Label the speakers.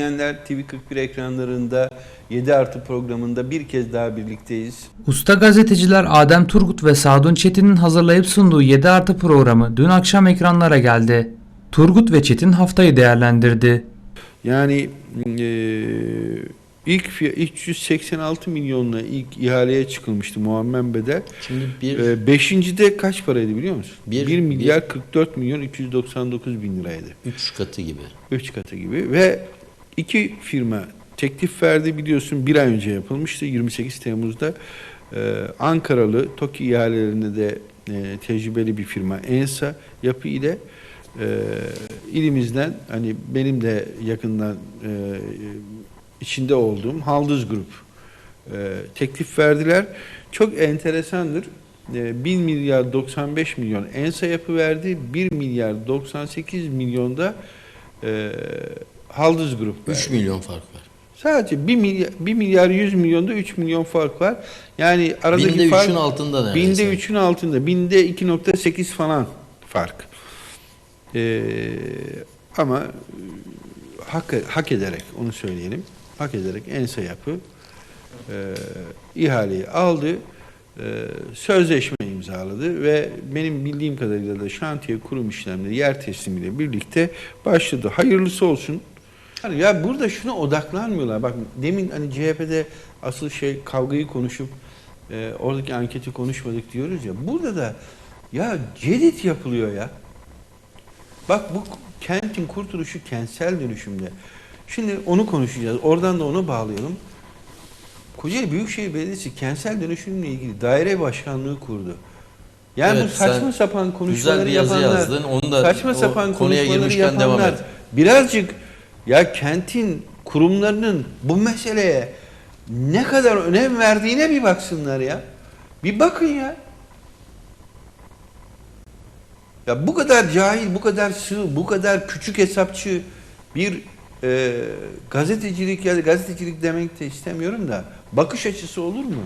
Speaker 1: İzleyenler TV41 ekranlarında 7 artı programında bir kez daha birlikteyiz.
Speaker 2: Usta gazeteciler Adem Turgut ve Sadun Çetin'in hazırlayıp sunduğu 7 artı programı dün akşam ekranlara geldi. Turgut ve Çetin haftayı değerlendirdi.
Speaker 1: Yani eee ilk fiy- 386 milyonla ilk ihaleye çıkılmıştı muammen bedel.
Speaker 3: Şimdi bir
Speaker 1: Eee beşincide kaç paraydı biliyor musun?
Speaker 3: Bir-
Speaker 1: 1 milyar 44 milyon 299 bin liraydı.
Speaker 3: üç katı gibi.
Speaker 1: 3 katı gibi ve iki firma teklif verdi biliyorsun bir ay önce yapılmıştı 28 Temmuz'da Ee, Ankaralı TOKİ ihalelerinde de e, tecrübeli bir firma ENSA yapı ile e, ilimizden hani benim de yakından e, içinde olduğum Haldız Grup e, teklif verdiler. Çok enteresandır. E, 1 milyar 95 milyon ENSA yapı verdi. 1 milyar 98 milyonda e, Haldız Grup verdi.
Speaker 3: 3 milyon fark var.
Speaker 1: Sadece 1 milyar, 1 milyar 100 milyonda 3 milyon fark var. Yani aradaki
Speaker 3: Binde
Speaker 1: fark
Speaker 3: 3'ün altında neredeyse.
Speaker 1: binde 3'ün altında. Binde 2.8 falan fark. Ee, ama e, hak, hak ederek onu söyleyelim. Hak ederek Ensa Yapı e, ihaleyi aldı. e, sözleşme imzaladı ve benim bildiğim kadarıyla da şantiye kurum işlemleri yer teslimiyle birlikte başladı. Hayırlısı olsun. Yani ya burada şuna odaklanmıyorlar. Bak demin hani CHP'de asıl şey kavgayı konuşup e, oradaki anketi konuşmadık diyoruz ya. Burada da ya cedit yapılıyor ya. Bak bu kentin kurtuluşu kentsel dönüşümde. Şimdi onu konuşacağız. Oradan da onu bağlayalım. Kocaeli Büyükşehir Belediyesi kentsel dönüşümle ilgili daire başkanlığı kurdu. Yani
Speaker 3: Evet,
Speaker 1: bu saçma sapan
Speaker 3: Güzel
Speaker 1: konuşmaları
Speaker 3: bir yazı
Speaker 1: yapanlar,
Speaker 3: yazdın. Onu da
Speaker 1: saçma sapan
Speaker 3: konuya
Speaker 1: konuşmaları
Speaker 3: devam et.
Speaker 1: birazcık ya kentin kurumlarının bu meseleye ne kadar önem verdiğine bir baksınlar ya. Bir bakın ya. Ya bu kadar cahil, bu kadar sığ, bu kadar küçük hesapçı bir e, gazetecilik ya gazetecilik demek de istemiyorum da bakış açısı olur mu?